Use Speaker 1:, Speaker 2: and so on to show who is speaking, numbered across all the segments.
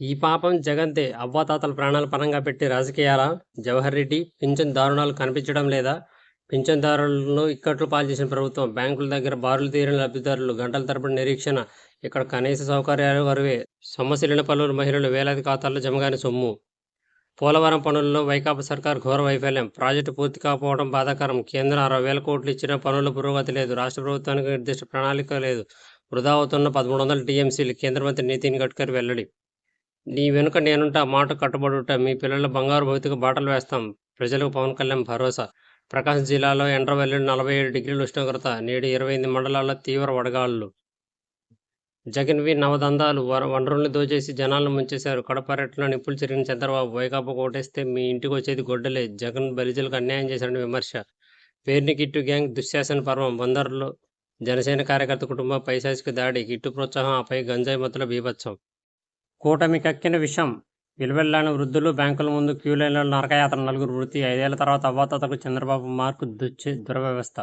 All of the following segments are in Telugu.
Speaker 1: ఈ పాపం జగంతే అవ్వాతాతల ప్రాణాలు పణంగా పెట్టి రాజకీయాల? జవహర్ రెడ్డి పింఛన్ దారుణాలు కనిపించడం లేదా? పింఛన్దారులను ఇక్కట్లు పాల్చేసిన ప్రభుత్వం బ్యాంకుల దగ్గర బారులు తీరిన లబ్ధిదారులు గంటల తరబడి నిరీక్షణ ఇక్కడ కనీస సౌకర్యాలు వరువే. సొమ్మశీలిన పలువురు మహిళలు వేలాది ఖాతాల్లో జమగాని సొమ్ము. పోలవరం పనుల్లో వైకాపా సర్కార్ ఘోర వైఫల్యం. ప్రాజెక్టు పూర్తి కాకపోవడం బాధాకరం. కేంద్రం అరవై వేల కోట్లు ఇచ్చిన పనుల పురోగతి లేదు. రాష్ట్ర ప్రభుత్వానికి నిర్దిష్ట ప్రణాళిక లేదు. వృధా అవుతున్న పదమూడు వందల టీఎంసీలు కేంద్ర మంత్రి నితిన్ గడ్కరీ వెల్లడి. నీ వెనుక నేనుంటా మాట కట్టుబడుట మీ పిల్లల బంగారు భౌతిక బాటలు వేస్తాం. ప్రజలకు పవన్ కళ్యాణ్ భరోసా. ప్రకాశం జిల్లాలో ఎండ్రవెల్లి నలభై ఏడు డిగ్రీల ఉష్ణోగ్రత నేడు ఇరవై ఎనిమిది మండలాల్లో తీవ్ర వడగాళ్ళు జగన్వి నవదందాలు వర వనరుల్ని దోచేసి జనాలను ముంచేశారు. కడప నిప్పులు చెరిగిన చంద్రబాబు వైకాపా ఓటేస్తే మీ ఇంటికి వచ్చేది గొడ్డలే. జగన్ బలిజలకు అన్యాయం చేశాడని విమర్శ. పేరుని కిట్టు గ్యాంగ్ దుశ్శాసన పర్వం. వందరులో జనసేన కార్యకర్త కుటుంబం పైశాచిక దాడి. కిట్టు ప్రోత్సాహం ఆపై గంజాయి మత్తుల బీభత్సం. కూటమి కక్కిన విషం. విలువెల్లాని వృద్ధులు బ్యాంకుల ముందు క్యూ లైన్లో నరకయాత్ర నలుగురు వృత్తి ఐదేళ్ళ తర్వాత అవ్వాతాతకు చంద్రబాబు మార్కు దుచ్చే దురవ్యవస్థ.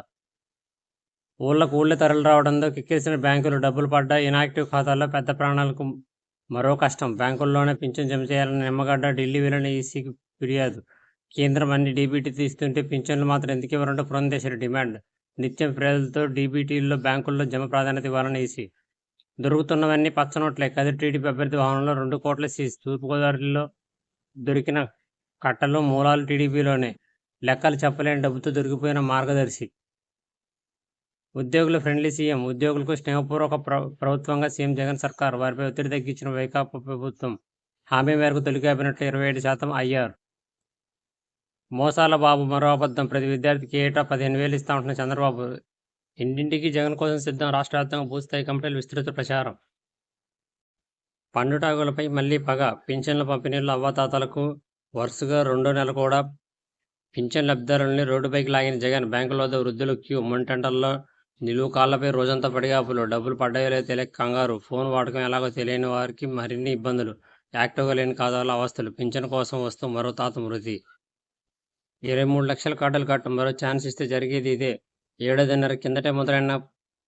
Speaker 1: ఊళ్ళకు ఊళ్ళే తరలి రావడంతో కిక్కేసిన బ్యాంకులు డబ్బులు పడ్డా ఇనాక్టివ్ ఖాతాల్లో పెద్ద ప్రాణాలకు మరో కష్టం. బ్యాంకుల్లోనే పింఛన్ జమ చేయాలని నిమ్మగడ్డ ఢిల్లీ వెళ్ళిన ఈసీకి ఫిర్యాదు. కేంద్రం అన్ని డీబీటీ తీస్తుంటే పింఛన్లు మాత్రం ఎందుకు ఇవ్వరంటూ పురంధేశ్వరి డిమాండ్. నిత్యం ప్రజలతో డీబీటీల్లో బ్యాంకుల్లో జమ ప్రాధాన్యత ఇవ్వాలని ఈసీ దొరుకుతున్నవన్నీ పచ్చనోట్లే కదిరి టీడీపీ అభ్యర్థి వాహనంలో రెండు కోట్ల సీజ్ తూర్పుగోదావరిలో దొరికిన కట్టలు మూలాలు టీడీపీలోనే. లెక్కలు చెప్పలేని డబ్బుతో దొరికిపోయిన మార్గదర్శి. ఉద్యోగుల ఫ్రెండ్లీ సీఎం. ఉద్యోగులకు స్నేహపూర్వక ప్ర ప్రభుత్వంగా సీఎం జగన్ సర్కార్. వారిపై ఒత్తిడి తగ్గించిన వైకాపా ప్రభుత్వం హామీ మేరకు తొలి క్యాబినెట్లో ఇరవై ఏడు శాతం అయ్యారు. మోసాల బాబు మరో అబద్ధం. ప్రతి విద్యార్థికి ఏటా పదిహేను వేలు ఇస్తా ఉంటున్న చంద్రబాబు ఇంటింటికి జగన్ కోసం సిద్ధం రాష్ట్ర వ్యాప్తంగా పూర్తిస్థాయి కమిటీలు విస్తృత ప్రచారం. పండుటాగులపై మళ్ళీ పగ పింఛన్ల పంపిణీలో అవ్వాతాతలకు వరుసగా రెండో నెల కూడా పింఛన్ లబ్ధిదారుల్ని రోడ్డుపైకి లాగిన జగన్ బ్యాంకుల వద్ద వృద్ధులు క్యూ మొంటెంటల్లో నిలువు కాళ్ళపై రోజంతా పడిగాపులు. డబ్బులు పడ్డాయో లేదో తెలియక కంగారు. ఫోన్ వాడకం ఎలాగో తెలియని వారికి మరిన్ని ఇబ్బందులు. యాక్టివ్గా లేని ఖాతాలో అవస్థలు. పింఛన్ కోసం వస్తూ మరో తాత మృతి. ఇరవై మూడు లక్షల కార్డులు కట్టు మరో ఛాన్స్ ఇస్తే జరిగేది ఇదే. ఏడాదిన్నర కిందటే మొదలైన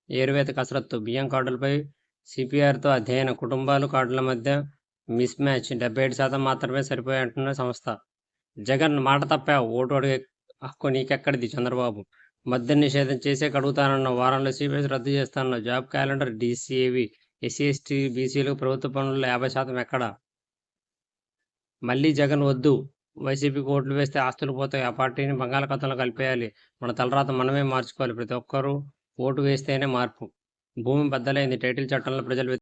Speaker 1: ఏరువేత కసరత్తు బియ్యం కార్డులపై సిపిఆర్తో అధ్యయన కుటుంబాలు కార్డుల మధ్య మిస్ మ్యాచ్ డెబ్బై ఏడు శాతం మాత్రమే సరిపోయాయంటున్న సంస్థ. జగన్ మాట తప్పా ఓటు అడిగే హక్కు నీకెక్కడిది చంద్రబాబు? మద్య నిషేధం చేసే కడుగుతానన్న వారంలో సిపిఎస్ రద్దు చేస్తానన్న జాబ్ క్యాలెండర్ డిసిఏవి ఎస్సీ ఎస్టీ బీసీలకు ప్రభుత్వ పనుల్లో యాభై శాతం ఎక్కడ? మళ్ళీ జగన్ వద్దు. వైసీపీకి ఓట్లు వేస్తే ఆస్తులు పోతాయి. ఆ పార్టీని బంగాళాఖాతంలో కలిపేయాలి. మన తలరాత మనమే మార్చుకోవాలి. ప్రతి ఒక్కరూ ఓటు వేస్తేనే మార్పు. భూమి బద్దలైంది. టైటిల్ చట్టంలో ప్రజలు